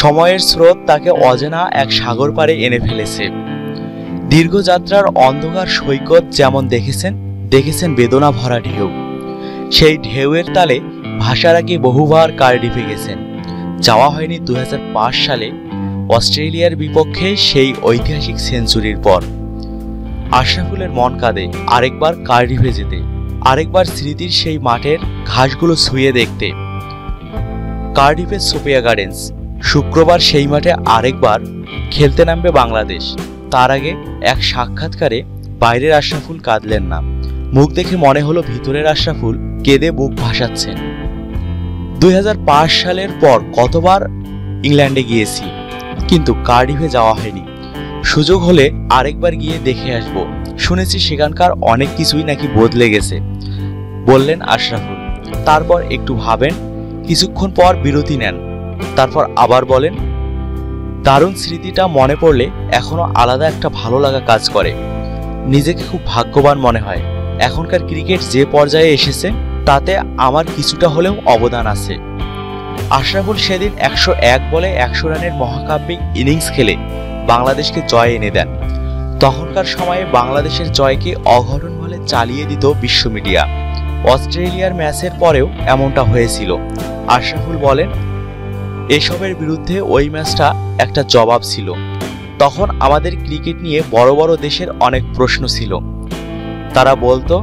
সময়ের স্রোত তাকে অজানা এক সাগর পাড়ে এনে ফেলেছে। দীর্ঘযাত্রার অন্ধকার সৈকত যেমন দেখেছেন দেখেছেন বেদনা ভরা ঢেউ। সেই ঢেউয়ের তালে ভাষার আগে বহুবার কার্ডিফে গেছেন। যাওয়া হয়নি দুই হাজার পাঁচ সালে, অস্ট্রেলিয়ার বিপক্ষে সেই ঐতিহাসিক সেঞ্চুরির পর। আশরাফুলের মন কাঁদে, আরেকবার কার্ডিফে যেতে, আরেকবার স্মৃতির সেই মাঠের ঘাসগুলো ছুঁয়ে দেখতে। কার্ডিফের সোপিয়া গার্ডেন্স শুক্রবার সেই মাঠে আরেকবার খেলতে নামবে বাংলাদেশ। তার আগে এক সাক্ষাৎকারে বাইরের আশরাফুল কাঁদলেন না। মুখ দেখে মনে হলো ভিতরের আশরাফুল কেঁদে বুক ভাসাচ্ছেন। দুই হাজার পাঁচ সালের পর কতবার ইংল্যান্ডে গিয়েছি, কিন্তু কার্ডিফে যাওয়া হয়নি। সুযোগ হলে আরেকবার গিয়ে দেখে আসব। শুনেছি সেখানকার অনেক কিছুই নাকি বদলে গেছে, বললেন আশরাফুল। তারপর একটু ভাবেন, কিছুক্ষণ পর বিরতি নেন। তারপর আবার বলেন, দারুণ স্মৃতিটা মনে পড়লে এখনও আলাদা একটা ভালো লাগা কাজ করে। নিজেকে খুব ভাগ্যবান মনে হয়। এখনকার ক্রিকেট যে পর্যায়ে এসেছে, তাতে আমার কিছুটা হলেও অবদান আছে। আশরাফুল সেদিন একশো এক বলে একশো রানের মহাকাব্যিক ইনিংস খেলে বাংলাদেশকে জয় এনে দেন। তখনকার সময়ে বাংলাদেশের জয়কে অঘটন বলে চালিয়ে দিত বিশ্ব মিডিয়া। অস্ট্রেলিয়ার ম্যাচের পরেও এমনটা হয়েছিল। আশরাফুল বলেন এসবের বিরুদ্ধে ওই ম্যাচটা একটা জবাব ছিল। তখন আমাদের ক্রিকেট নিয়ে বড় বড় দেশের অনেক প্রশ্ন ছিল। তারা বলতো,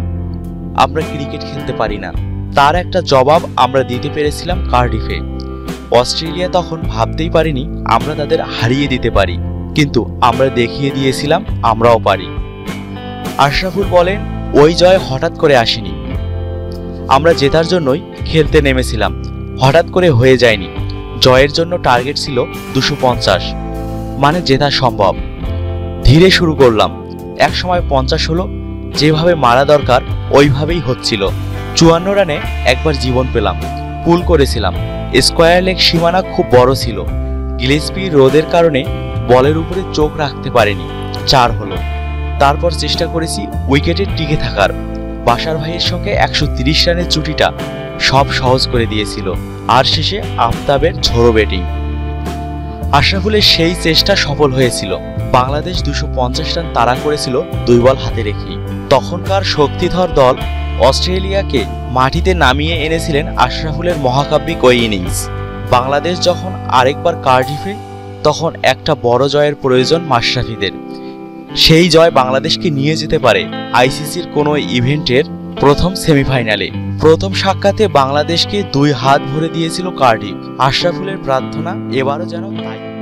আমরা ক্রিকেট খেলতে পারি না। তার একটা জবাব আমরা দিতে পেরেছিলাম কার্ডিফে। অস্ট্রেলিয়া তখন ভাবতেই পারিনি, আমরা তাদের হারিয়ে দিতে পারি। কিন্তু আমরা দেখিয়ে দিয়েছিলাম, আমরাও পারি। আশরাফুল বলেন, ওই জয় হঠাৎ করে আসেনি। আমরা জেতার জন্যই খেলতে নেমেছিলাম। হঠাৎ করে হয়ে যায়নি। জয়ের জন্য টার্গেট ছিল দুশো পঞ্চাশ। মানে জেতা সম্ভব। ধীরে শুরু করলাম। এক সময় পঞ্চাশ হলো, যেভাবে মারা দরকার ওইভাবেই হচ্ছিল। চুয়ান্ন রানে একবার জীবন পেলাম, পুল করেছিলাম। স্কোয়ার লেগ সীমানা খুব বড় ছিল। গিলেসপি রোদের কারণে বলের উপরে চোখ রাখতে পারেনি। চার হলো। তারপর চেষ্টা করেছি উইকেটে টিকে থাকার। বাসার ভাইয়ের সঙ্গে একশো রানের জুটিটা সব সহজ করে দিয়েছিল। আর শেষে আফতাবের ঝোড়ো ব্যাটিং। আশরাফুলের সেই চেষ্টা সফল হয়েছিল। বাংলাদেশ দুশো পঞ্চাশ রান তাড়া করেছিল দুই বল হাতে রেখেই। তখনকার শক্তিধর দল অস্ট্রেলিয়াকে মাটিতে নামিয়ে এনেছিলেন আশরাফুলের মহাকাব্যিক ওই ইনিংস। বাংলাদেশ যখন আরেকবার কার্ডিফে, তখন একটা বড় জয়ের প্রয়োজন মাশরাফিদের। সেই জয় বাংলাদেশকে নিয়ে যেতে পারে আইসিসির কোনো ইভেন্টের প্রথম সেমিফাইনালে। প্রথম সাক্ষাতে বাংলাদেশকে দুই হাত ভরে দিয়েছিল কার্ডিফ। আশরাফুলের প্রার্থনা এবারও যেন তাই।